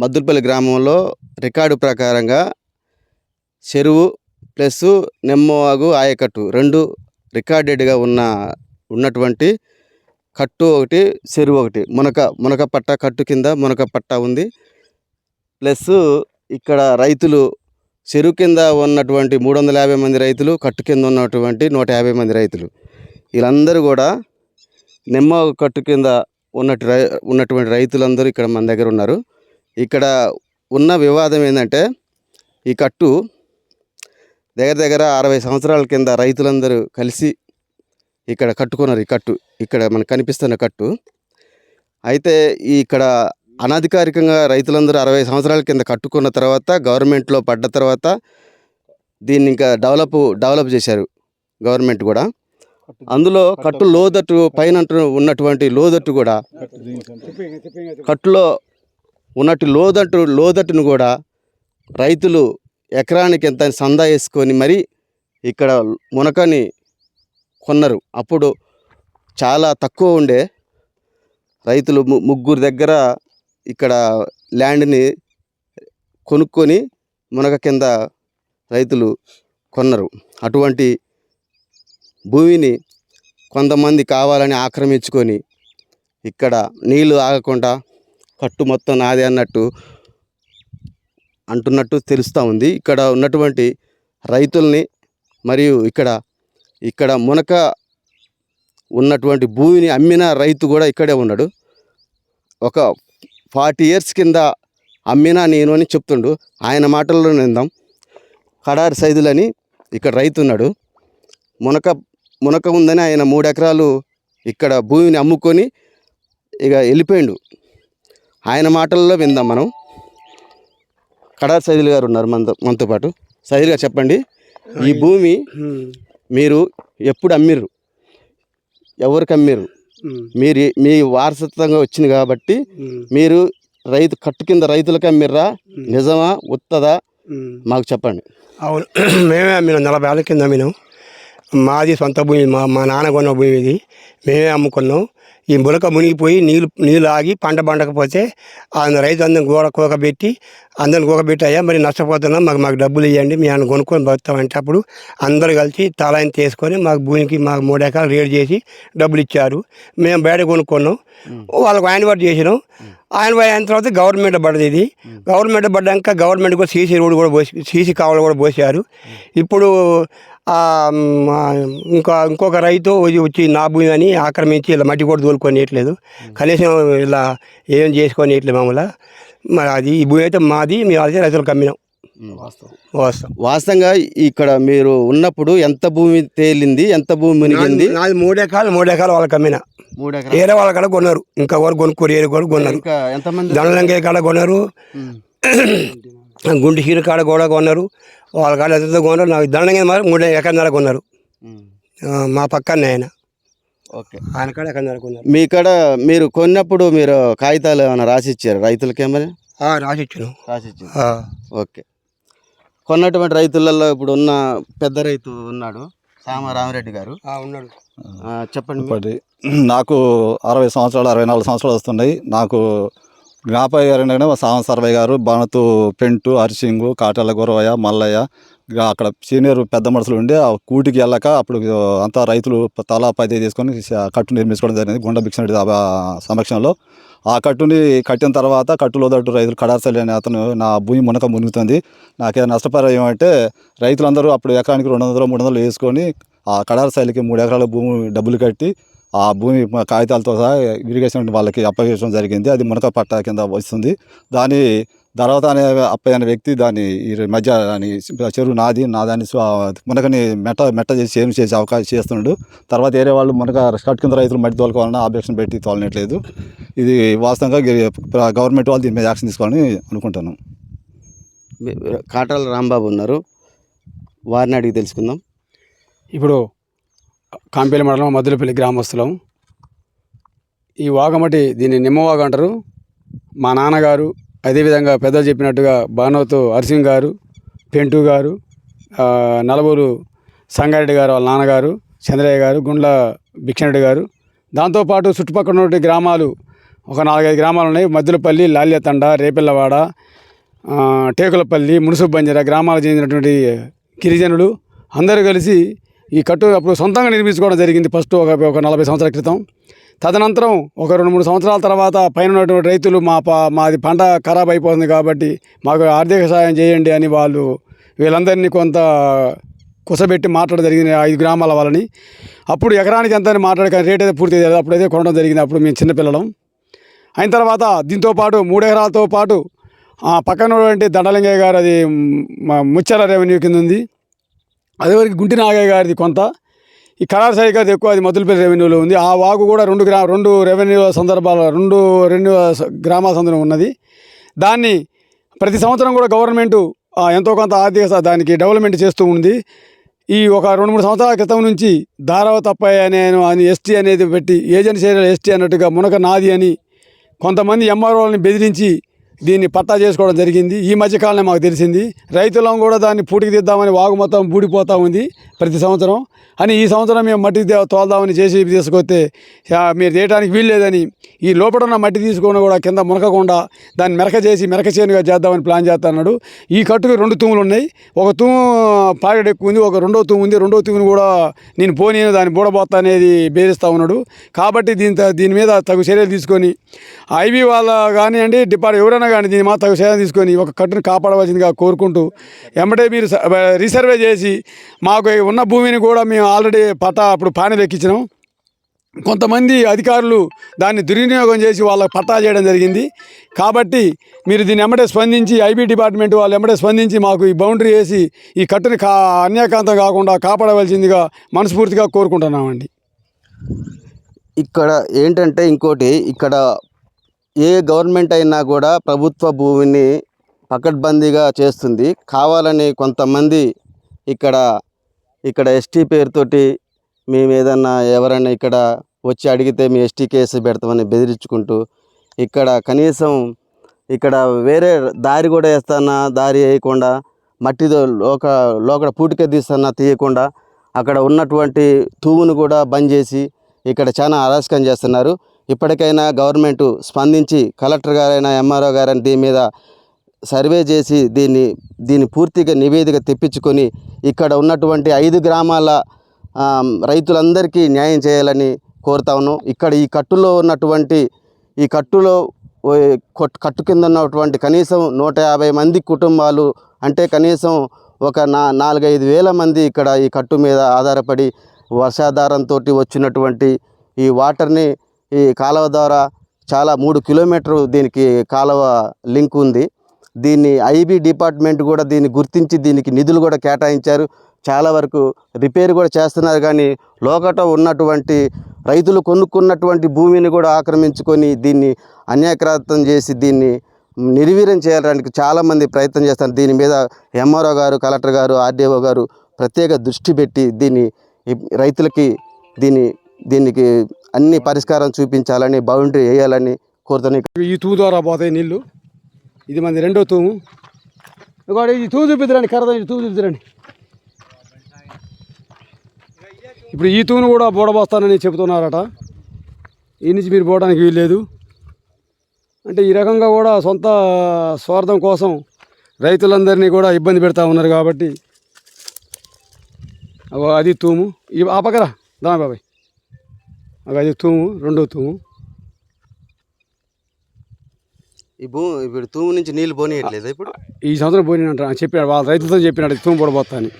మద్దులపల్లి గ్రామంలో రికార్డు ప్రకారంగా చెరువు ప్లస్ నెమ్మవాగు ఆయకట్టు రెండు రికార్డెడ్గా ఉన్న ఉన్నటువంటి కట్టు ఒకటి చెరువు ఒకటి. మునక మునక పట్ట కట్టు కింద మునక పట్ట ఉంది. ప్లస్ ఇక్కడ రైతులు చెరువు కింద ఉన్నటువంటి మూడు వందల యాభై మంది రైతులు కట్టు కింద ఉన్నటువంటి నూట యాభై మంది రైతులు. వీళ్ళందరూ కూడా నిమ్మ కట్టు కింద ఉన్నట్టు రై ఉన్నటువంటి రైతులందరూ ఇక్కడ మన దగ్గర ఉన్నారు. ఇక్కడ ఉన్న వివాదం ఏంటంటే ఈ కట్టు దగ్గర దగ్గర అరవై సంవత్సరాల కింద రైతులందరూ కలిసి ఇక్కడ కట్టుకున్నారు ఈ కట్టు. ఇక్కడ మనకు కనిపిస్తున్న కట్టు. అయితే ఈ ఇక్కడ అనధికారికంగా రైతులందరూ అరవై సంవత్సరాల కింద కట్టుకున్న తర్వాత గవర్నమెంట్లో పడ్డ తర్వాత దీన్ని ఇంకా డెవలప్ డెవలప్ చేశారు గవర్నమెంట్ కూడా. అందులో కట్టు లోదట్టు పైన ఉన్నటువంటి లోదట్టు కూడా కట్టులో ఉన్నట్టు లోదట్టు లోదట్టును కూడా రైతులు ఎకరానికి ఎంత సందా వేసుకొని మరి ఇక్కడ మునకని కొన్నారు. అప్పుడు చాలా తక్కువ ఉండే. రైతులు ము- ముగ్గురు దగ్గర ఇక్కడ ల్యాండ్ని కొనుక్కొని మునగ కింద రైతులు కొన్నారు. అటువంటి భూమిని కొంతమంది కావాలని ఆక్రమించుకొని ఇక్కడ నీళ్ళు ఆగకుండా కట్టు మొత్తం నాదే అన్నట్టు అంటున్నట్టు తెలుస్తూ ఉంది. ఇక్కడ ఉన్నటువంటి రైతుల్ని మరియు ఇక్కడ ఇక్కడ మునక ఉన్నటువంటి భూమిని అమ్మిన రైతు కూడా ఇక్కడే ఉన్నాడు. ఒక ఫార్టీ ఇయర్స్ కింద అమ్మినా నేను అని చెప్తుండు. ఆయన మాటల్లో నిందాం. కడారి సైదులని ఇక్కడ రైతు ఉన్నాడు. మునక మునక ఉందని ఆయన మూడు ఎకరాలు ఇక్కడ భూమిని అమ్ముకొని ఇక వెళ్ళిపోయిండు. ఆయన మాటల్లో విందాం మనం. కడారి సైదులు గారు ఉన్నారు మనతో మనతో పాటు. సైదులు గారు చెప్పండి. ఈ భూమి మీరు ఎప్పుడు అమ్మిర్రు? ఎవరికి అమ్మిర్రు? మీరు మీ వారసత్వంగా వచ్చింది కాబట్టి మీరు రైతు కట్టు కింద రైతులకు అమ్మిర్రా? నిజమా? ఉత్తదా? మాకు చెప్పండి. అవును. మేమే అమ్మినాం. నలభై ఏళ్ళ కింద అమ్మినాం. మాది సొంత భూమి మా మా నాన్న కొన్న భూమి ఇది. మేమే అమ్ముకున్నాం. ఈ ములక మునిగిపోయి నీళ్ళు నీళ్ళు ఆగి పంట పండకపోతే ఆయన రైతు అందరం గోడ కూకబెట్టి అందరిని కూకబెట్టి అయ్యా మరి నష్టపోతున్నాం మాకు మాకు డబ్బులు ఇవ్వండి మేము ఆయన కొనుక్కొని బతుతామంటే అప్పుడు అందరు కలిసి తలాయిని తీసుకొని మాకు భూమికి మాకు మూడు ఎకరాలు రేటు చేసి డబ్బులు ఇచ్చారు. మేము బయట కొనుక్కున్నాం. వాళ్ళకు ఆయన వర్క్ చేసినాం. ఆయన అయిన తర్వాత గవర్నమెంట్ పడ్డది ఇది. గవర్నమెంట్ పడ్డాక గవర్నమెంట్ కూడా సీసీ రోడ్డు కూడా పోసి సీసీ కావాలి కూడా పోసారు ఇప్పుడు ఇంకా ఇంకొక రైతు వచ్చి- వచ్చి నా భూమి అని ఆక్రమించి ఇలా మట్టి కూడా తోలుకొనియట్లేదు. కనీసం ఇలా ఏం చేసుకొనియట్లేదు మామూలు. మరి అది ఈ భూమి అయితే మాది మేము అదే రైతులకు అమ్మినాం. వాస్తవంగా ఇక్కడ మీరు ఉన్నప్పుడు ఎంత భూమి తేలింది ఎంత భూమి మునిగింది? నాది- నాది మూడు ఎకరాలు మూడు ఎకరాలు వాళ్ళకి అమ్మిన ఏరే వాళ్ళ కాడ కొన్నారు. ఇంకా ఎవరు కొనుక్కోరు ఏరే కూడా కొన్నారు. ఎంతమంది? దండలంగే కాడ కొన్నారు. గుంటి హీరు కాడ కూడా కొన్నారు. వాళ్ళ కాడ ఎంత కొన్నారు? నాకు దండలంగే మరి మూడు ఎకరన్నర కొన్నారు. మా పక్కనే ఆయన. ఓకే. ఆయన కాడ ఎకరన్నర కొన్నారు. మీ కాడ మీరు కొన్నప్పుడు మీరు కాగితాలు ఏమైనా రాసి ఇచ్చారు రైతులకి ఏమైనా ఆ, రాసి ఇచ్చాను రాసి ఇచ్చారు ఆ, ఓకే. కొన్నటువంటి రైతులలో ఇప్పుడు ఉన్న పెద్ద రైతు ఉన్నాడు సామ రామరెడ్డి గారు. ఆ, ఉన్నాడు. ఆ, చెప్పండి. నాకు అరవై సంవత్సరాలు అరవై నాలుగు సంవత్సరాలు వస్తున్నాయి. నాకు జ్ఞాపయ్య గారు ఏంటంటే మా సావం సర్వయ్య గారు బాణతు పెంటు అరిసింగు కాటల గురవయ్య మల్లయ్య ఇక అక్కడ సీనియర్ పెద్ద మనుషులు ఉండి ఆ కూటికి వెళ్ళక అప్పుడు అంతా రైతులు తలా పది తీసుకొని కట్టు నిర్మించుకోవడం జరిగింది గుండ భిక్షణుడి ఆ సమక్షంలో. ఆ కట్టుని కట్టిన తర్వాత కట్టులో దట్టు రైతులు కడార్సలి అనే అతను నా భూమి మునక మునుగుతుంది. నాకేదో నష్టపరిహారం ఏమంటే రైతులందరూ అప్పుడు ఎకరానికి రెండు వందలు మూడు వందలు వేసుకొని ఆ కడారశైలికి మూడు ఎకరాల భూమి డబ్బులు కట్టి ఆ భూమి కాగితాలతో సహా ఇరిగేషన్ వాళ్ళకి అప్పగించడం జరిగింది. అది మునక పట్ట కింద వస్తుంది. దాని తర్వాత అనే అప్పయ్య అనే వ్యక్తి దాన్ని ఈ మధ్య దాని చెరువు నాది నా దాన్ని స్వ- మునకని మెట్ట మెట్ట చేసి చేను చేసే అవకాశం చేస్తున్నాడు. తర్వాత వేరే వాళ్ళు మునక కట్ కింద రైతులు మట్టి తోలుకోవాలన్నా ఆబ్జెక్షన్ పెట్టి తోలనట్లేదు ఇది వాస్తవంగా గవర్నమెంట్ వాళ్ళు దీని మీద యాక్షన్ తీసుకోవాలని అనుకుంటున్నాను మీ- కాటాల రాంబాబు ఉన్నారు. వారిని అడిగి తెలుసుకుందాం. ఇప్పుడు కాంపేలి మండలం మద్దులపల్లి గ్రామస్తులం. ఈ వాగమటి దీన్ని నిమ్మవాగ అంటారు. మా నాన్నగారు అదేవిధంగా పెద్దలు చెప్పినట్టుగా బానోతు హరిసింగ్ గారు పెంటు గారు నలుగురు సంగారెడ్డి గారు వాళ్ళ నాన్నగారు చంద్రయ్య గారు గుండ్ల భిక్షణరెడ్డి గారు. దాంతోపాటు చుట్టుపక్కల ఉన్నటువంటి గ్రామాలు ఒక నాలుగైదు గ్రామాలు ఉన్నాయి. మద్దులపల్లి లాల్యతండ రేపిల్లవాడ టేకులపల్లి మునుసుబంజర గ్రామాలకు చెందినటువంటి గిరిజనులు అందరూ కలిసి ఈ కట్టు అప్పుడు సొంతంగా నిర్మించుకోవడం జరిగింది. ఫస్ట్ ఒక ఒక నలభై సంవత్సరాల క్రితం. తదనంతరం ఒక రెండు మూడు సంవత్సరాల తర్వాత పైన ఉన్నటువంటి రైతులు మా మాది పంట ఖరాబ్ అయిపోతుంది కాబట్టి మాకు ఆర్థిక సహాయం చేయండి అని వాళ్ళు వీళ్ళందరినీ కొంత కుసబెట్టి మాట్లాడడం జరిగింది ఐదు గ్రామాల వాళ్ళని. అప్పుడు ఎకరానికి ఎంత అని మాట్లాడే రేట్ అయితే పూర్తి తెలియదు అప్పుడైతే కొనడం జరిగింది. అప్పుడు మేము చిన్నపిల్లలం. అయిన తర్వాత దీంతో పాటు మూడు ఎకరాలతో పాటు ఆ పక్కన ఉన్నటువంటి దండలింగయ్య గారు అది ముచ్చల రెవెన్యూ కింద ఉంది. అదివరకు గుంటి నాగయ్య గారిది కొంత. ఈ కళాశాల సాయి ఎక్కువ అది మధులపల్లి రెవెన్యూలో ఉంది. ఆ వాగు కూడా రెండు గ్రా రెండు రెవెన్యూ సందర్భాల రెండు రెండు గ్రామ గ్రామాల సందర్భం ఉన్నది. దాన్ని ప్రతి సంవత్సరం కూడా గవర్నమెంటు ఎంతో కొంత ఆర్థిక దానికి డెవలప్మెంట్ చేస్తూ ఉంది. ఈ ఒక రెండు మూడు సంవత్సరాల క్రితం నుంచి దారావ తప్పయ్య అనే అని ఎస్టీ అనేది పెట్టి ఏజెన్సీ ఎస్టీ అన్నట్టుగా మునక నాది అని కొంతమంది ఎంఆర్ఓలని బెదిరించి దీన్ని పట్టా చేసుకోవడం జరిగింది. ఈ మధ్యకాలంలో మాకు తెలిసింది. రైతులం కూడా దాన్ని పూటికి తీద్దామని వాగు మొత్తం పూడిపోతూ ఉంది. ప్రతి సంవత్సరం. అని ఈ సంవత్సరం మేము మట్టి తే- తోలుదామని చేసి తీసుకొస్తే మీరు చేయడానికి వీల్లేదని ఈ లోపల ఉన్న మట్టి తీసుకొని కూడా కింద మునకకుండా దాన్ని మెరక చేసి మెరక చేనుగా చేద్దామని ప్లాన్ చేస్తున్నాడు ఈ కట్టుకు రెండు తూములు ఉన్నాయి. ఒక తూము పాకెట్ ఎక్కువ ఉంది ఒక రెండో తూము ఉంది. రెండో తూమును కూడా నేను పోనీ దాన్ని బూడబోత్త అనేది బేరిస్తూ ఉన్నాడు. కాబట్టి దీని దీని మీద తగు చర్యలు తీసుకొని ఐబీ వాళ్ళ కానివ్వండి డిపార్ట్ ఎవరైనా కానీ దీని మా తగు చర్యలు తీసుకొని ఒక కట్టును కాపాడవలసిందిగా కోరుకుంటూ వెంబడే మీరు రీసర్వే చేసి మాకు ఉన్న భూమిని కూడా మేము ఆల్రెడీ పట్టా అప్పుడు పానీలు కొంతమంది అధికారులు దాన్ని దుర్వినియోగం చేసి వాళ్ళకి పట్టా చేయడం జరిగింది. కాబట్టి మీరు దీన్ని ఎమ్మటే స్పందించి ఐబీ డిపార్ట్మెంట్ వాళ్ళు ఎమ్మటే స్పందించి మాకు ఈ బౌండరీ వేసి ఈ కట్టుని కా అన్యాకాంతం కాకుండా కాపాడవలసిందిగా మనస్ఫూర్తిగా కోరుకుంటున్నామండి. ఇక్కడ ఏంటంటే ఇంకోటి ఇక్కడ ఏ గవర్నమెంట్ అయినా కూడా ప్రభుత్వ భూమిని పకడ్బందీగా చేస్తుంది. కావాలని కొంతమంది ఇక్కడ ఇక్కడ ఎస్టీ పేరుతోటి మేము ఏదన్నా ఎవరైనా ఇక్కడ వచ్చి అడిగితే మీ ఎస్టీ కేసు పెడతామని బెదిరించుకుంటూ ఇక్కడ కనీసం ఇక్కడ వేరే దారి కూడా వేస్తానా దారి వేయకుండా మట్టితో లోక లోకడ పూటిక తీస్తానా తీయకుండా అక్కడ ఉన్నటువంటి తూవును కూడా బంద్ చేసి ఇక్కడ చాలా అరాచకం చేస్తున్నారు. ఇప్పటికైనా గవర్నమెంట్ స్పందించి కలెక్టర్ గారైనా ఎంఆర్ఓ గారైనా దీని మీద సర్వే చేసి దీన్ని దీన్ని పూర్తిగా నివేదిక తెప్పించుకొని ఇక్కడ ఉన్నటువంటి ఐదు గ్రామాల రైతులందరికీ న్యాయం చేయాలని కోరుతాను ఇక్కడ ఈ కట్టులో ఉన్నటువంటి ఈ కట్టులో కట్టు కింద ఉన్నటువంటి కనీసం నూట యాభై మంది కుటుంబాలు అంటే కనీసం ఒక నా నాలుగైదు వేల మంది ఇక్కడ ఈ కట్టు మీద ఆధారపడి వర్షాధారంతో వచ్చినటువంటి ఈ వాటర్ని ఈ కాలువ ద్వారా చాలా మూడు కిలోమీటర్ దీనికి కాలువ లింక్ ఉంది. దీన్ని ఐబీ డిపార్ట్మెంట్ కూడా దీన్ని గుర్తించి దీనికి నిధులు కూడా కేటాయించారు. చాలా వరకు రిపేర్ కూడా చేస్తున్నారు. కానీ లోకట ఉన్నటువంటి రైతులు కొనుక్కున్నటువంటి భూమిని కూడా ఆక్రమించుకొని దీన్ని అన్యాక్రాంతం చేసి దీన్ని నిర్వీర్యం చేయడానికి చాలామంది ప్రయత్నం చేస్తారు దీని మీద ఎంఆర్ఓ గారు కలెక్టర్ గారు ఆర్డీఓ గారు ప్రత్యేక దృష్టి పెట్టి దీన్ని రైతులకి దీన్ని దీనికి అన్ని పరిష్కారం చూపించాలని బౌండరీ వేయాలని కోరుతున్నాయి ఈ తూము ద్వారా పోతాయి నీళ్ళు ఇది మంది రెండో తూము. ఇంకోటి ఇది తూము చూపిద్దరండి కరద తూము చూపిద్దరండి. ఇప్పుడు ఈ తూమును కూడా బోడబోస్తానని చెబుతున్నారట. ఈ నుంచి మీరు పోవడానికి వీల్లేదు. అంటే ఈ రకంగా కూడా సొంత స్వార్థం కోసం రైతులందరినీ కూడా ఇబ్బంది పెడతా ఉన్నారు కాబట్టి. అగో అది తూము. ఆ పక్కన దాని బాబాయ్. అది తూము రెండో తూము. ఈ భూమి ఇప్పుడు తూము నుంచి నీళ్ళు పోనీయట్లేదు ఇప్పుడు? ఈ సంవత్సరం పోయినంట చెప్పాడు వాళ్ళ రైతులతో చెప్పినాడు తూము పడబోతా అని.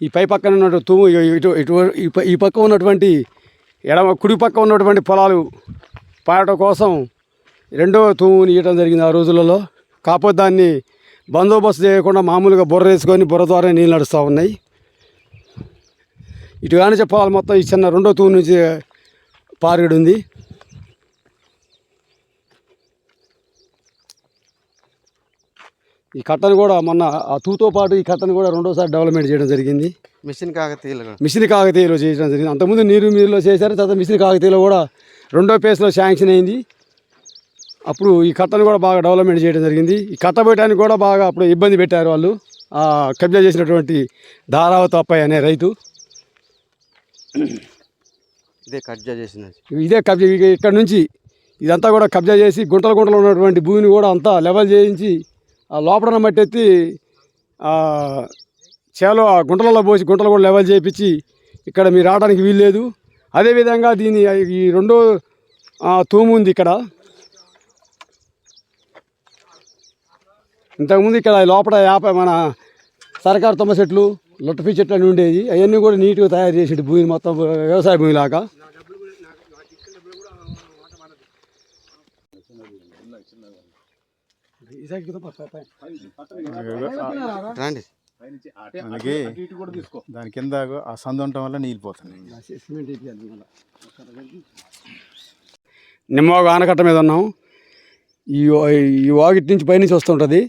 ఈ పై పక్కన ఉన్నటువంటి తూము ఇటు ఇటు ఈ పక్క ఉన్నటువంటి ఎడమ కుడి పక్క ఉన్నటువంటి పొలాలు పాడటం కోసం రెండో తూముని ఇవ్వడం జరిగింది ఆ రోజులలో. కాకపోతే దాన్ని బందోబస్తు చేయకుండా మామూలుగా బుర్ర వేసుకొని బుర్ర ద్వారా నీళ్ళు నడుస్తూ ఉన్నాయి. ఇటు కానీ చెప్పాలి మొత్తం ఈ చిన్న రెండో తూము నుంచి పారుగడు ఉంది ఈ కట్టను కూడా మొన్న ఆ తూతో పాటు ఈ కట్టను కూడా రెండోసారి డెవలప్మెంట్ చేయడం జరిగింది. మిషన్ కాకతీయులు. మిషన్ కాకతీయలో చేయడం జరిగింది. అంతకుముందు నీరు మీరులో చేశారు తర్వాత మిషన్ కాకతీయలో కూడా రెండో ఫేజ్లో శాంక్షన్ అయింది. అప్పుడు ఈ కట్టను కూడా బాగా డెవలప్మెంట్ చేయడం జరిగింది. ఈ కట్ట పెట్టడానికి కూడా బాగా అప్పుడు ఇబ్బంది పెట్టారు వాళ్ళు. ఆ, కబ్జా చేసినటువంటి ధారావతి అప్పాయి అనే రైతు. ఇదే కబ్జా చేసినది. ఇదే కబ్జా ఇక్కడ నుంచి ఇదంతా కూడా కబ్జా చేసి గుంటలు గుంటలు ఉన్నటువంటి భూమిని కూడా అంతా లెవెల్ చేయించి ఆ లోపలన మట్టి ఎత్తి చేలో ఆ గుంటలలో పోసి గుంటలు కూడా లెవెల్ చేయించి ఇక్కడ మీరు రావడానికి వీల్లేదు. అదేవిధంగా దీని ఈ రెండో తూము ఉంది ఇక్కడ. ఇంతకుముందు ఇక్కడ లోపల యాప మన సరకారు తొమ్మ చెట్లు లొట్టపి చెట్లు అని ఉండేది. అవన్నీ కూడా నీట్గా తయారు చేసేటి భూమిని మొత్తం వ్యవసాయ భూమి లాగా. రండి. దాని కింద ఆ సందు ఉండటం వల్ల నీళ్ళు పోతున్నాయి. నిమ్మవాగ ఆనకట్ట మీద ఉన్నాం. ఈ ఈ వాగిటి నుంచి పైనుంచి వస్తుంటుంది.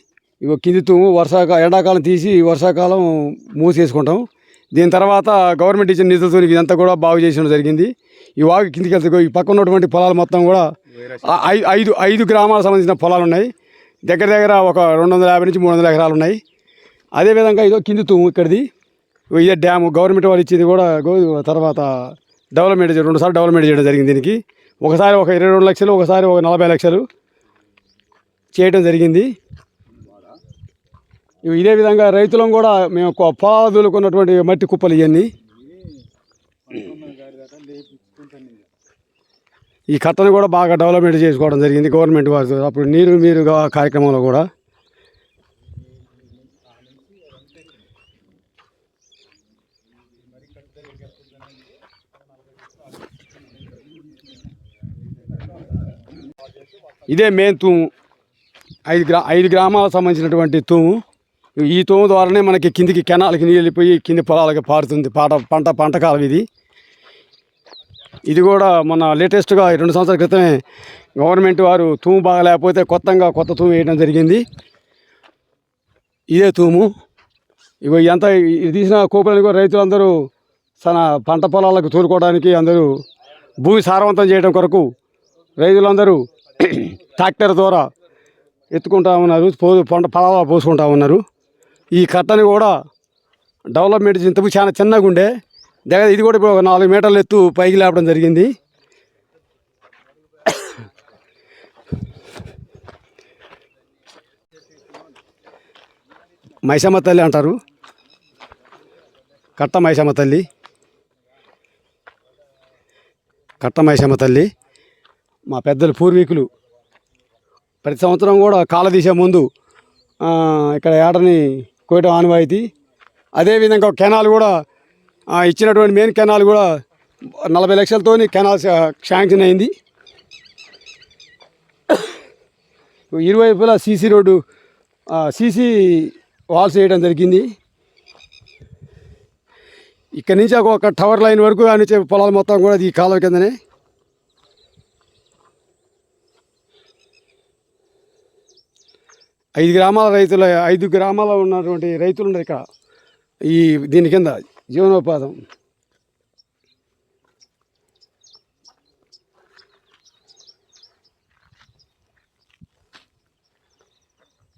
ఇగో కింది తూము వర్షాకా ఎండాకాలం తీసి వర్షాకాలం మూసేసుకుంటాం. దీని తర్వాత గవర్నమెంట్ ఇచ్చిన నిధులతో ఇదంతా కూడా బాగు చేసిన జరిగింది. ఈ వాగు కిందికి వెళ్తే ఈ పక్క ఉన్నటువంటి పొలాలు మొత్తం కూడా ఐదు ఐదు ఐదు గ్రామాలకు సంబంధించిన పొలాలు ఉన్నాయి. దగ్గర దగ్గర ఒక రెండు వందల యాభై నుంచి మూడు వందల ఎకరాలు ఉన్నాయి. అదేవిధంగా ఇదో కింది తూము ఇక్కడిది. ఇదే డ్యాము గవర్నమెంట్ వాళ్ళు ఇచ్చింది కూడా గో- తర్వాత డెవలప్మెంట్ రెండుసార్లు డెవలప్మెంట్ చేయడం జరిగింది దీనికి. ఒకసారి ఒక ఇరవై రెండు లక్షలు ఒకసారి ఒక నలభై లక్షలు చేయడం జరిగింది. ఇదే విధంగా రైతులం కూడా మేము కొ- మట్టి కుప్పలు ఇవన్నీ ఈ కట్టను కూడా బాగా డెవలప్మెంట్ చేసుకోవడం జరిగింది గవర్నమెంట్ వారు. అప్పుడు నీరు మీరు కార్యక్రమంలో కూడా. ఇదే మెయిన్ తూము. ఐదు గ్రా ఐదు గ్రామాలకు సంబంధించినటువంటి తూము. ఈ తూము ద్వారానే మనకి కిందికి కెనాలకి నీళ్ళు వెళ్ళిపోయి కింది పొలాలకి పారుతుంది పాట పంట పంట కాలం ఇది. ఇది కూడా మన లేటెస్ట్గా రెండు సంవత్సరాల క్రితమే గవర్నమెంట్ వారు తూము బాగా లేకపోతే కొత్తగా కొత్త తూము వేయడం జరిగింది. ఇదే తూము. ఇగో ఎంత ఇది తీసిన కోపలని కూడా రైతులందరూ తన పంట పొలాలకు తోలుకోవడానికి అందరూ భూమి సారవంతం చేయడం కొరకు రైతులందరూ ట్రాక్టర్ ద్వారా ఎత్తుకుంటా ఉన్నారు పో పంట పొలాలు పోసుకుంటా ఉన్నారు. ఈ కట్టని కూడా డెవలప్మెంట్ ఇంతకు చాలా చిన్నగా ఉండే. దగ్గర ఇది కూడా ఇప్పుడు ఒక నాలుగు మీటర్లు ఎత్తు పైకి లేపడం జరిగింది. మైసమ్మ తల్లి అంటారు. కట్ట మైసమ్మ తల్లి. కట్ట మైసమ్మ తల్లి. మా పెద్దలు పూర్వీకులు. ప్రతి సంవత్సరం కూడా కాల తీసే ముందు ఇక్కడ ఏటని కోయటం ఆనవాయితీ. అదేవిధంగా కెనాల్ కూడా ఇచ్చినటువంటి మెయిన్ కెనాల్ కూడా నలభై లక్షలతో కెనాల్ శాంక్షన్ అయింది. ఇరువైపులా సీసీ రోడ్డు సీసీ వాల్స్ వేయడం జరిగింది. ఇక్కడి నుంచి ఒక టవర్ లైన్ వరకు ఆ నుంచి పొలాలు మొత్తం కూడా ఈ కాలువ కిందనే ఐదు గ్రామాల రైతుల ఐదు గ్రామాల ఉన్నటువంటి రైతులు ఉన్నారు ఇక్కడ. ఈ దీని కింద జీవనోపాధం.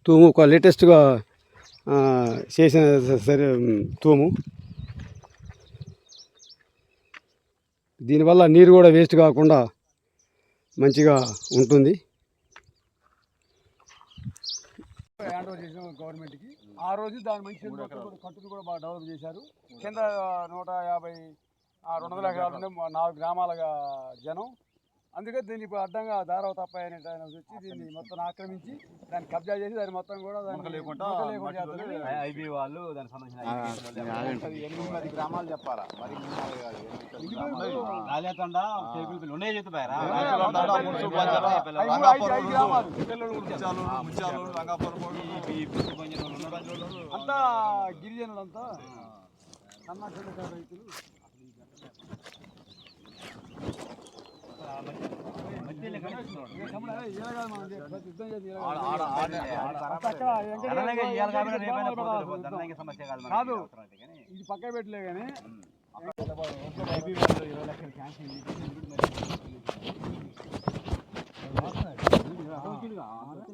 తూము ఒక లేటెస్ట్గా చేసిన సరే తూము. దీనివల్ల నీరు కూడా వేస్ట్ కాకుండా మంచిగా ఉంటుంది. హ్యాండ్ ఓవర్ చేసిన గవర్నమెంట్కి. ఆ రోజు దాని మంచి కట్టును కూడా బాగా డెవలప్ చేశారు. కింద నూట యాభై ఆ రెండు వందల ఎకరాలు నాలుగు గ్రామాల జనం అందుకే దీన్ని ఇప్పుడు అడ్డంగా దారావ తప్పాయి అనే ఆయన వచ్చి దీన్ని మొత్తం ఆక్రమించి దాన్ని కబ్జా చేసి దాన్ని మొత్తం కూడా. ఐబీ వాళ్ళు దానికి సంబంధించిన ఎనిమిది గ్రామాలు చెప్పాలా? మరి మూడు కాదు, ఎనిమిది గ్రామాలు. కాదు ఇది పక్క పెట్టలే కానీ ఇరవై లక్షలు క్యాన్సిల్ ఆడ-